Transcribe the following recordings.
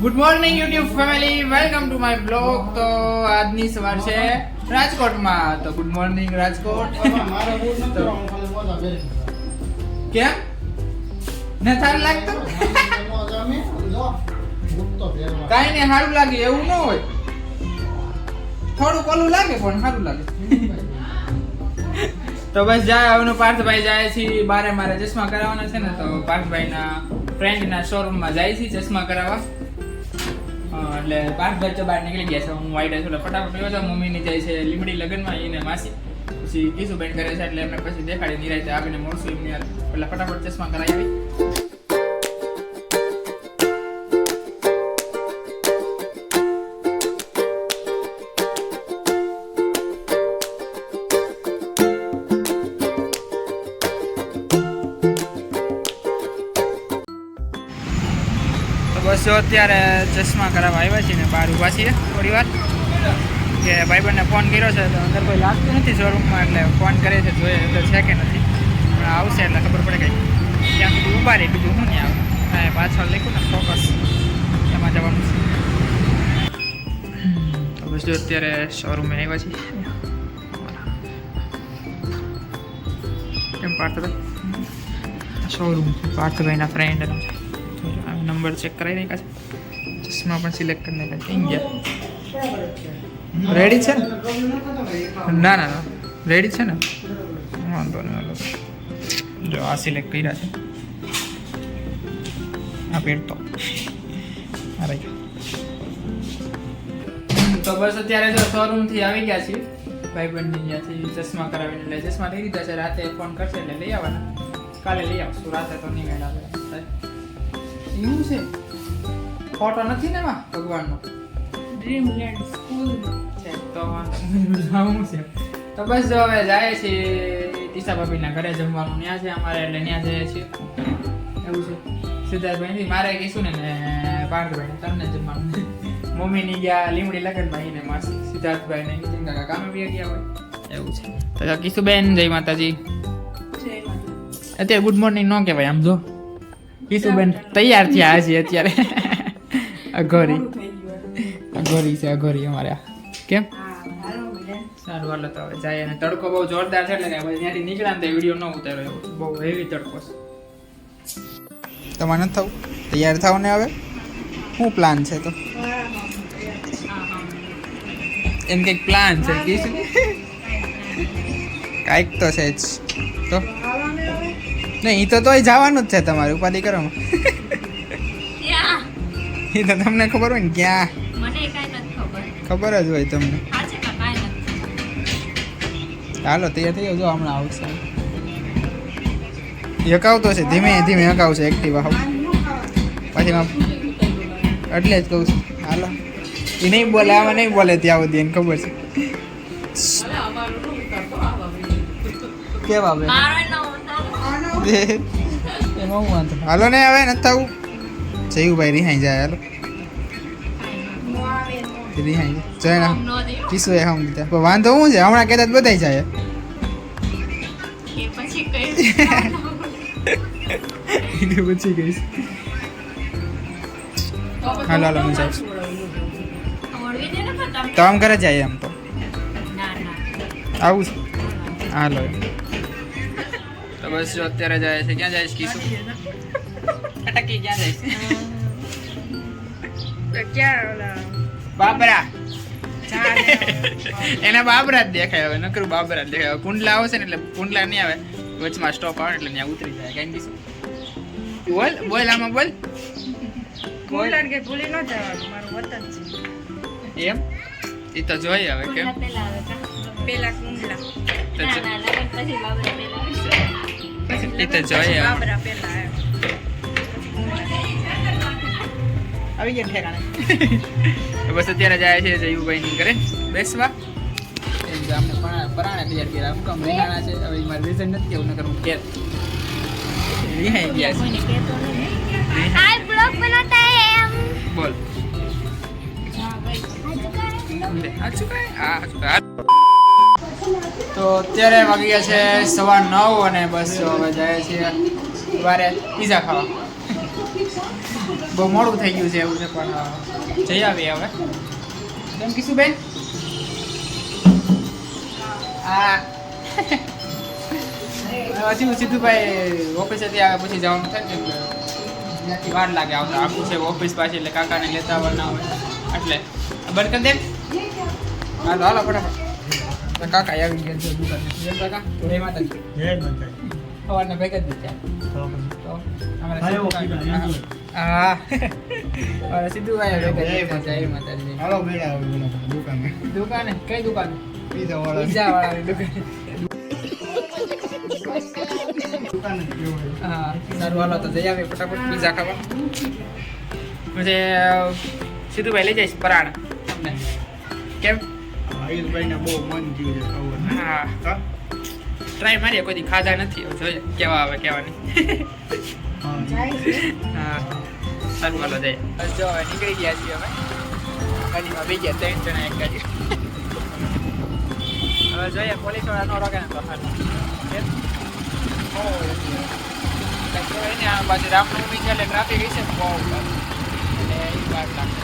Good morning YouTube family welcome to my blog તો આજની સવાર છે રાજકોટમાં. તો ગુડ મોર્નિંગ રાજકોટ. કેમ? ને સારું લાગતું? કાંઈ ને સારું લાગે, એવું ન હોય. થોડુંક ઓલું લાગે પણ સારું લાગે. તો બસ જાય હવે પાર્થભાઈ જાય છે, બારે મારે ચશ્મા કરાવવાના છે ને, તો પાર્થભાઈના ફ્રેન્ડના શોરૂમમાં જાય છે ચશ્મા કરાવવા. એટલે પાંચ તો બહાર નીકળી ગયા છે. હું વાઈટ એટલે ફટાફટ ગયો છે. મમ્મીની જાય છે લીમડી લગ્નમાં, એને માસી પછી કિશુબેન કરે છે, એટલે એમને પછી દેખાડી નિરાય આવીને મળશું એમની. એટલે ફટાફટ ચશ્મા કરાવી બસ અત્યારે ચશ્મા કરાવવા આવ્યા છીએ ને બહાર ઊભા છીએ થોડી વાર. કે ભાઈબંધને ફોન કર્યો છે તો અંદર કોઈ લાગતું નથી શોરૂમમાં એટલે ફોન કરે છે, જોઈએ અંદર છે કે નથી. પણ આવશે એટલે ખબર પડે કંઈ ત્યાં સુધી ઊભા રહી, બીજું હું નહીં આવું. હા પાછળ લખ્યું ને ફોકસ એમાં જવાનું છે. તો અત્યારે શોરૂમે આવ્યા છીએ. કેમ પાર્થભાઈ શોરૂમ પાર્થભાઈના ફ્રેન્ડનો છે નંબર ચેક કરાવી નાખ્યા છે. ચશ્મા પણ સિલેક્ટ કરી નાખ્યા થઈ ગયા રેડી છે ને? ના ના ના. રેડી છે ને? વાંધો નહીં હાલો. જો, આ સિલેક્ટ કર્યા છે. આ પહેરતો. આ રહી તો બસ અત્યારે જો શોરૂમથી આવી ગયા છીએ. ભાઈબંધની ત્યાંથી ચશ્મા કરાવીને લઈ, ચશ્મા લઈ લીધા છે. રાતે ફોન કરશે એટલે લઈ આવવાના. કાલે લઈ આવશું. રાતે તો નહીં મેળ આવે. એવું છે? ફોટો નથી ને એમાં ભગવાનનો? ડ્રીમલેન્ડ સ્કૂલ છે તો જાવું છે તો બસ જો હવે જાય છે ટીસા ભાભીના ઘરે જમવાનું. ત્યાં છે અમારે એટલે ત્યાં જઈએ છીએ. એવું છે. સિદ્ધાર્થભાઈ થી મારે કહીશું ને ને પાર્થભાઈ તમને જમવાનું. મમ્મીની ગયા લીમડી લગનભાઈ ને માસી. સિદ્ધાર્થભાઈ ને નીતિન કાકા કામે બી ગયા હોય. એવું છે. તો કિશુબેન જય માતાજી. અત્યારે ગુડ મોર્નિંગ ન કહેવાય આમ જો. કિશુબેન તૈયાર થયા હજી અત્યારે. અઘોરી. મોડું થઈ ગયું અઘોરી છે અઘોરી અમારે આ. કેમ? સારું હાલો તો હવે જાય. અને તડકો બહુ જોરદાર છે એટલે કે ત્યાંથી નીકળ્યા ને વીડિયો ન ઉતાર્યો. એવો બહુ હેવી તડકો છે. તમારે નથી થવું? તૈયાર થાવ ને હવે? શું પ્લાન છે તો? એમ કંઈક પ્લાન છે કીશું? કાંઈક તો છે જ. તો? નહીં એ તો તોય જવાનું જ છે તમારે ઉપાધિ કરો. એ તો તમને ખબર હોય ને ક્યાં? ખબર. જ હોય તમને. ચાલો તૈયાર થઈ જાવ જો હમણાં આવશે. હકાવતો છે ધીમે ધીમે હકાવશે એક્ટિવા હાવ પછી એટલે જ કહું છું હાલો. એ નહીં બોલે આમાં નહીં બોલે ત્યાં સુધી એને ખબર છે. કેવા બે ઉતારો એમાં હું વાંધો હાલો ને હવે નથી થવું. જયુભાઈ રિહાઈ જાય હાલો. રિહાઈ જાય. આમ ના કિસ્સો એ હમ દીધા. પણ વાંધો શું છે? હમણાં કહેતા બધાય જાય. પછી હાલો હાલો હું જાઉં દે તો આમ ઘરે જાય એમ તો. ના ના. આવું છે. હાલો. તો બસ જો અત્યારે જાય છે. ક્યાં જાય છે કીસુ અટકી ક્યાં જાય છે ક્યાં બાબરા. એના બાબરા જ દેખાય હવે. નકરું બાબરા જ દેખાય. કુંડલા આવશે ને એટલે કુંડલા નહીં આવે. વચમાં સ્ટોપ આવે એટલે ત્યાં ઉતરી જાય. કઈ કિશુ? બોલ બોલ આમાં બોલ. બોલ. કે ભૂલી ન જવાનું. મારું વતન છે. એમ? એ તો જોઈએ હવે કેમ? પેલા પેલા કુંડલા. પછી બાબરા પેલા. એ તો જોઈએ આવી ગયા ઠેકાણે બસ અત્યારે જાય છે જયુભાઈ ની ઘરે બેસવા અમને પરાણે તૈયાર કર્યા હું કામ રેહાણા છે હવે મારે રીઝન નથી કેવું નકર હું કેર બોલ આ ચુકા આ ચુકા આ તો અત્યારે વાગી ગયા છે સવા નવ અને બસ હવે જાય છે વારે પીઝા ખાવા. બહુ મોડું થઈ ગયું છે એવું છે પણ જઈ આવીએ હવે. કેમ કીશું બેન? આ. હજી સીધું ભાઈ ઓફિસેથી આવે પછી જવાનું થાય ને ત્યાંથી વાર લાગે આવતા. આખું છે ઓફિસ પાછી એટલે કાકાને લેતા આવવાના હોય. એટલે બંધ કરી દે. હાલો હાલો, ફટાફટ. તો કાકા આવી ગયા છે દુકાને જેમ કાકા જય માતાજી જય માતા સવારના ભેગા જ નથી તો તો અમારે ભાઈઓ સીધું કીધા, કાકા- એમ હા અમારે સીધું ભાઈ ભેગા જ છે. જય માતાજી હાલો બેડા હવે દુકાને દુકાને કઈ દુકાન પીઝા વાળા પીઝા વાળાની દુકાન દુકાને જેવું હા સારું હાલો તો જઈ આવીએ ફટાફટ પીઝા ખાવા પછી સીધું ભાઈ લઈ જઈશ પરાણ તમને કેમ આયુષભાઈ ને બહુ મન જીવ છે હા? ટ્રાય મારીએ કોઈ ખાધા નથી હવે જોઈએ કેવા આવે કેવા નહીં હા. સારું હાલો બસ જો હવે નીકળી ગયા છીએ અમે. ગાડીમાં બે ગયા ત્રણ જણા એક ગાડી. હવે જોઈએ પોલીસવાળા નો રોકે ને તો ને આ બાજુ રામનવમી છે એટલે ટ્રાફિક હશે ને બહુ. એટલે એક વાર લાગશે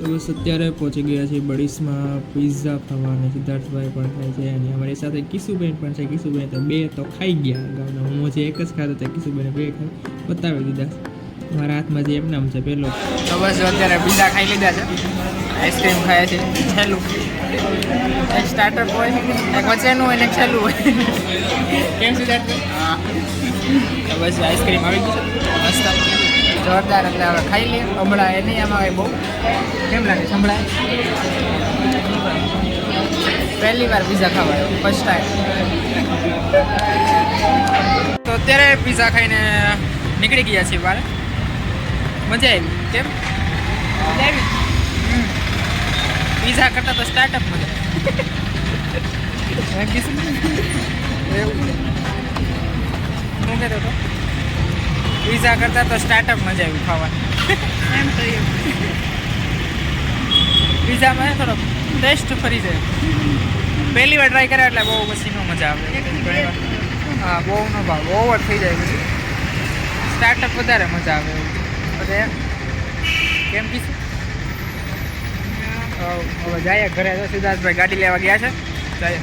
તો બસ અત્યારે પહોંચી ગયા છે બડીસમાં. પિઝા ખાવા અને સિદ્ધાર્થભાઈ પણ ખાય છે અને અમારી સાથે કિશુબેન પણ છે. કિશુબેન તો બે તો ખાઈ ગયા ગામના. હું જે એક જ ખાતો હતો કિશુબેને બે ખાઈ બતાવી દીધા મારા હાથમાં જે એમનામ છે પહેલો તો બસ અત્યારે પિઝા ખાઈ લીધા છે. આઈસ્ક્રીમ ખાય છે. છેલ્લું. એક સ્ટાર્ટર હોય એક વચ્ચેનું હોય ને છેલ્લું હોય. કેમ સિદ્ધાર્થ બસ આઈસ્ક્રીમ આવી ગયું મસ્ત. જોરદાર એટલે હવે ખાઈ લઈએ. હમણાં એ નહીં આમાં કંઈ બહુ કેમ લાગે? સંભળાય? પહેલી વાર પીઝા ખાવા ફર્સ્ટ ટાઈમ તો અત્યારે પીઝા ખાઈને નીકળી ગયા છીએ બહાર. મજા આવી. કેમ? પીઝા કરતા તો સ્ટાર્ટઅપ મજા. એવું? શું કહેતો હતો? પીઝા કરતા તો સ્ટાર્ટઅપ મજા આવી ખાવાની. એમ તો પીઝામાં થોડો ટેસ્ટ ફરી જાય. પહેલી વાર ટ્રાય કર્યા એટલે બહુ પછી નો મજા આવે. હા બહુ નો ભાવ ઓવર થઈ જાય પછી. સ્ટાર્ટઅપ વધારે મજા આવે. એટલે કેમ કીધું? હવે જાય ઘરે તો સિદ્ધાર્થભાઈ ગાડી લેવા ગયા છે. જાય